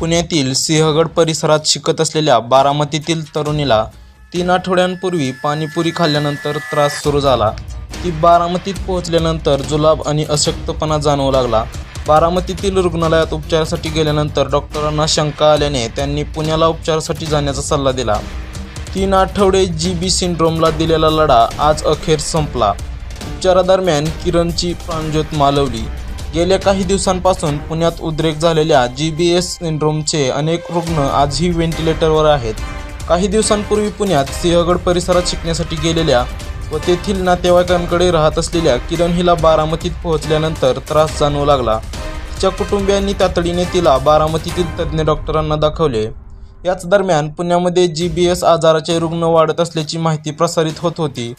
पुण्यातील सिंहगड परिसरात शिकत असलेल्या बारामतीतील तरुणीला तीन आठवड्यांपूर्वी पाणीपुरी खाल्ल्यानंतर त्रास सुरू झाला. ती बारामतीत पोहोचल्यानंतर जुलाब आणि अशक्तपणा जाणवू लागला. बारामतीतील रुग्णालयात उपचारासाठी गेल्यानंतर डॉक्टरांना शंका आल्याने त्यांनी पुण्याला उपचारासाठी जाण्याचा सल्ला दिला. तीन आठवडे जी बी सिंड्रोमला दिलेला लढा आज अखेर संपला. उपचारादरम्यान किरणची प्राणज्योत मालवली गेल्या काही दिवसांपासून पुण्यात उद्रेक झालेल्या जी बी एस सिंड्रोमचे अनेक रुग्ण आजही व्हेंटिलेटरवर आहेत. काही दिवसांपूर्वी पुण्यात सिंहगड परिसरात शिकण्यासाठी गेलेल्या व तेथील नातेवाईकांकडे राहत असलेल्या किरण हिला बारामतीत पोहोचल्यानंतर त्रास जाणवू लागला. तिच्या कुटुंबियांनी तातडीने तिला बारामतीतील तज्ज्ञ डॉक्टरांना दाखवले. याच दरम्यान पुण्यामध्ये जी बी एस आजाराचे रुग्ण वाढत असल्याची माहिती प्रसारित होत होती.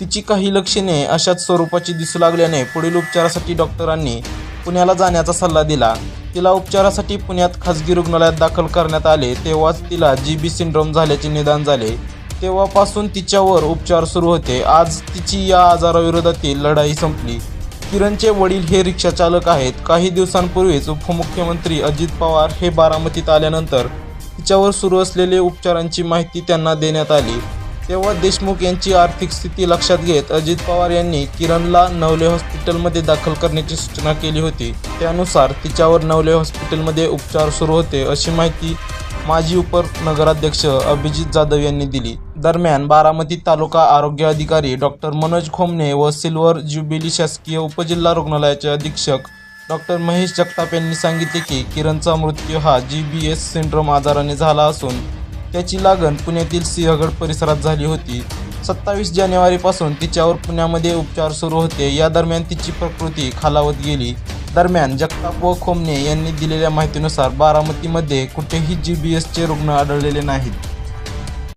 तिची काही लक्षणे अशाच स्वरूपाची दिसू लागल्याने पुढील उपचारासाठी डॉक्टरांनी पुण्याला जाण्याचा सल्ला दिला. तिला उपचारासाठी पुण्यात खाजगी रुग्णालयात दाखल करण्यात आले. तेव्हाच तिला जी बी सिंड्रोम झाल्याचे निदान झाले. तेव्हापासून तिच्यावर उपचार सुरू होते. आज तिची या आजाराविरोधातील लढाई संपली. किरणचे वडील हे रिक्षाचालक आहेत. काही दिवसांपूर्वीच उपमुख्यमंत्री अजित पवार हे बारामतीत आल्यानंतर तिच्यावर सुरू असलेले उपचारांची माहिती त्यांना देण्यात आली. तेव्हा देशमुख यांची आर्थिक स्थिती लक्षात घेत अजित पवार यांनी किरणला नवले हॉस्पिटलमध्ये दाखल करण्याची सूचना केली होती. त्यानुसार तिच्यावर नवले हॉस्पिटलमध्ये उपचार सुरू होते अशी माहिती माजी उपनगराध्यक्ष अभिजित जाधव यांनी दिली. दरम्यान बारामती तालुका आरोग्य अधिकारी डॉक्टर मनोज खोमने व सिल्वर ज्युबिली शासकीय उपजिल्हा रुग्णालयाचे अधीक्षक डॉक्टर महेश जगताप यांनी सांगितले की किरणचा मृत्यू हा जी बी एस सिंड्रोम आजाराने झाला असून त्याची लागण पुण्यातील सिंहगड परिसरात झाली होती. सत्तावीस जानेवारीपासून तिच्यावर पुण्यामध्ये उपचार सुरू होते. या दरम्यान तिची प्रकृती खालावत गेली. दरम्यान जगताप व खोमने यांनी दिलेल्या माहितीनुसार बारामतीमध्ये कुठेही जी बी एसचे रुग्ण आढळलेले नाहीत.